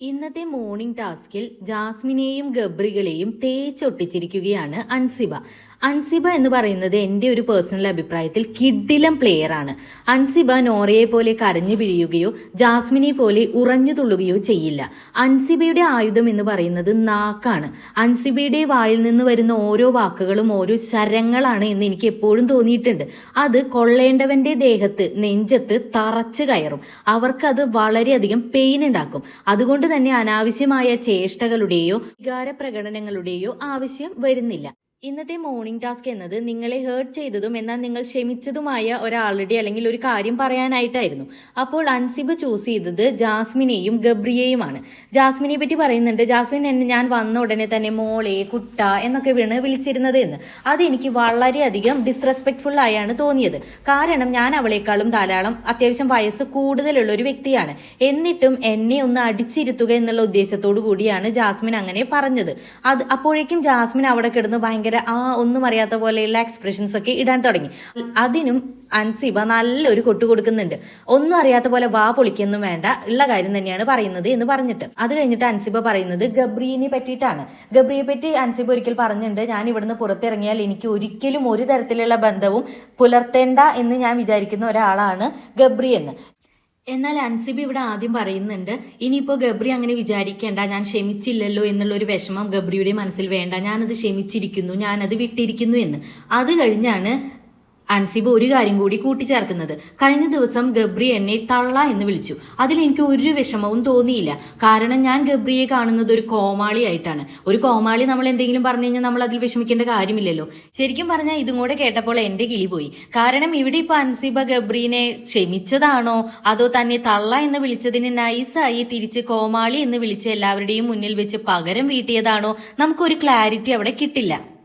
ഇന്നത്തെ മോർണിംഗ് ടാസ്കിൽ ജാസ്മിനെയും ഗബ്രികളെയും തേച്ചൊട്ടിച്ചിരിക്കുകയാണ് അൻസിബ. അൻസിബ എന്ന് പറയുന്നത് എന്റെ ഒരു പേഴ്സണൽ അഭിപ്രായത്തിൽ കിഡിലം പ്ലെയർ ആണ്. അൻസിബ നോറയെ പോലെ കരഞ്ഞു പിഴിയുകയോ ജാസ്മിനെ പോലെ ഉറഞ്ഞു തുള്ളുകയോ ചെയ്യില്ല. അൻസിബയുടെ ആയുധം എന്ന് പറയുന്നത് നാക്കാണ്. അൻസിബയുടെ വായിൽ നിന്ന് വരുന്ന ഓരോ വാക്കുകളും ഓരോ ശരങ്ങളാണ് എന്ന് എനിക്ക് എപ്പോഴും തോന്നിയിട്ടുണ്ട്. അത് കൊള്ളേണ്ടവന്റെ ദേഹത്ത് നെഞ്ചത്ത് തറച്ചു കയറും. അവർക്കത് വളരെയധികം പെയിൻ ഉണ്ടാക്കും. അതുകൊണ്ട് തന്നെ അനാവശ്യമായ ചേഷ്ടകളുടെയോ വികാര പ്രകടനങ്ങളുടെയോ ആവശ്യം വരുന്നില്ല. ഇന്നത്തെ മോർണിംഗ് ടാസ്ക് എന്നത് നിങ്ങളെ ഹേർട്ട് ചെയ്തതും എന്നാൽ നിങ്ങൾ ക്ഷമിച്ചതുമായ ഒരാളുടെ അല്ലെങ്കിൽ ഒരു കാര്യം പറയാനായിട്ടായിരുന്നു. അപ്പോൾ അൻസിബ് ചൂസ് ചെയ്തത് ജാസ്മിനെയും ഗബ്രിയെയുമാണ്. ജാസ്മിനെ പറ്റി പറയുന്നുണ്ട് ജാസ്മിൻ എന്നെ ഞാൻ വന്ന ഉടനെ തന്നെ മോളെ കുട്ട എന്നൊക്കെ വീണ് വിളിച്ചിരുന്നത് എന്ന്. അതെനിക്ക് വളരെയധികം ഡിസ്റെസ്പെക്ട്ഫുൾ ആയാണ് തോന്നിയത്. കാരണം ഞാൻ അവളെക്കാളും ധാരാളം അത്യാവശ്യം വയസ്സ് കൂടുതലുള്ള ഒരു വ്യക്തിയാണ്. എന്നിട്ടും എന്നെ ഒന്ന് അടിച്ചിരുത്തുക എന്നുള്ള ഉദ്ദേശത്തോടു കൂടിയാണ് ജാസ്മിൻ അങ്ങനെ പറഞ്ഞത്. അത് അപ്പോഴേക്കും ജാസ്മിൻ അവിടെ കിടന്ന് ഭയങ്കര ആ ഒന്നും അറിയാത്ത പോലെയുള്ള എക്സ്പ്രഷൻസ് ഒക്കെ ഇടാൻ തുടങ്ങി. അതിനും അൻസിബ നല്ലൊരു കൊട്ടു കൊടുക്കുന്നുണ്ട്. ഒന്നും അറിയാത്ത പോലെ വാ പൊളിക്കൊന്നും വേണ്ട ഉള്ള കാര്യം തന്നെയാണ് പറയുന്നത് എന്ന് പറഞ്ഞിട്ട്. അത് കഴിഞ്ഞിട്ട് അൻസിബ പറയുന്നത് ഗബ്രീനെ പറ്റിയിട്ടാണ്. ഗബ്രിയെ പറ്റി അൻസിബ ഒരിക്കൽ പറഞ്ഞിട്ടുണ്ട് ഞാൻ ഇവിടുന്ന് പുറത്തിറങ്ങിയാൽ എനിക്ക് ഒരിക്കലും ഒരു തരത്തിലുള്ള ബന്ധവും പുലർത്തേണ്ട എന്ന് ഞാൻ വിചാരിക്കുന്ന ഒരാളാണ് ഗബ്രി എന്ന്. എന്നാൽ അൻസിബി ഇവിടെ ആദ്യം പറയുന്നുണ്ട് ഇനിയിപ്പോ ഗബ്രി അങ്ങനെ വിചാരിക്കേണ്ട ഞാൻ ക്ഷമിച്ചില്ലല്ലോ എന്നുള്ള ഒരു വിഷമം ഗബ്രിയുടെ മനസ്സിൽ വേണ്ട. ഞാനത് ക്ഷമിച്ചിരിക്കുന്നു ഞാനത് വിട്ടിരിക്കുന്നു എന്ന്. അത് കഴിഞ്ഞാണ് അൻസിബ് ഒരു കാര്യം കൂടി കൂട്ടിച്ചേർക്കുന്നത്. കഴിഞ്ഞ ദിവസം ഗബ്രി എന്നെ തള്ള എന്ന് വിളിച്ചു. അതിൽ എനിക്ക് ഒരു വിഷമവും തോന്നിയില്ല. കാരണം ഞാൻ ഗബ്രിയെ കാണുന്നത് ഒരു കോമാളി ആയിട്ടാണ്. ഒരു കോമാളി നമ്മൾ എന്തെങ്കിലും പറഞ്ഞു കഴിഞ്ഞാൽ നമ്മൾ അതിൽ വിഷമിക്കേണ്ട കാര്യമില്ലല്ലോ. ശരിക്കും പറഞ്ഞാൽ ഇതും കൂടെ കേട്ടപ്പോൾ എന്റെ കിളി പോയി. കാരണം ഇവിടെ ഇപ്പൊ അൻസിബ ഗബ്രീനെ ക്ഷമിച്ചതാണോ? അതോ തന്നെ തള്ള എന്ന് വിളിച്ചതിന് നൈസായി തിരിച്ച് കോമാളി എന്ന് വിളിച്ച് എല്ലാവരുടെയും മുന്നിൽ വെച്ച് പകരം വീട്ടിയതാണോ? നമുക്കൊരു ക്ലാരിറ്റി അവിടെ കിട്ടില്ല.